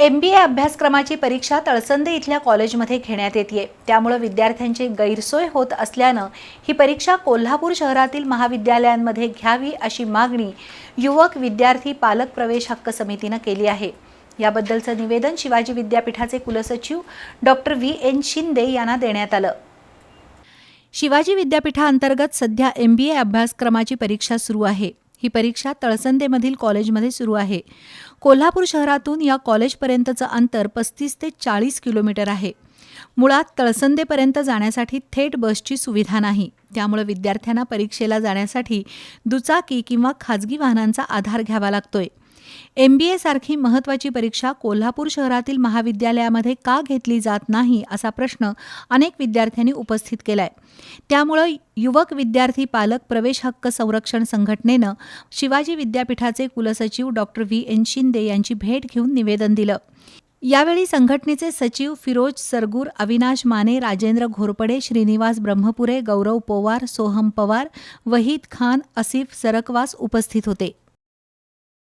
M बी ए अभ्यासक्रमाची परीक्षा तळसंदे इथल्या कॉलेजमध्ये घेण्यात येते त्यामुळे विद्यार्थ्यांची गैरसोय होत असल्यानं ही परीक्षा कोल्हापूर शहरातील महाविद्यालयांमध्ये घ्यावी अशी मागणी युवक विद्यार्थी पालक प्रवेश हक्क समितीनं केली आहे. याबद्दलचं निवेदन शिवाजी विद्यापीठाचे कुलसचिव डॉक्टर व्ही एन शिंदे यांना देण्यात आलं. शिवाजी विद्यापीठाअंतर्गत सध्या एम बी ए अभ्यासक्रमाची परीक्षा सुरू आहे. ही परीक्षा तळसंदेमधील कॉलेजमध्ये सुरू आहे. कोल्हापूर शहरातून या कॉलेजपर्यंतचं अंतर पस्तीस ते चाळीस किलोमीटर आहे. मुळात तळसंदेपर्यंत जाण्यासाठी थेट बसची सुविधा नाही. त्यामुळे विद्यार्थ्यांना परीक्षेला जाण्यासाठी दुचाकी किंवा खाजगी वाहनांचा आधार घ्यावा लागतोय. एम बी सारखी महत्त्वाची परीक्षा कोल्हापूर शहरातील महाविद्यालयामध्ये का घेतली जात नाही असा प्रश्न अनेक विद्यार्थ्यांनी उपस्थित केलाय. त्यामुळं युवक विद्यार्थी पालक प्रवेश हक्क संरक्षण संघटनेनं शिवाजी विद्यापीठाचे कुलसचिव डॉक्टर व्ही एन शिंदे यांची भेट घेऊन निवेदन दिलं. यावेळी संघटनेचे सचिव फिरोज सरगूर अविनाश माने राजेंद्र घोरपडे श्रीनिवास ब्रह्मपुरे गौरव पोवार सोहम पवार वहीद खान असिफ सरकवास उपस्थित होते.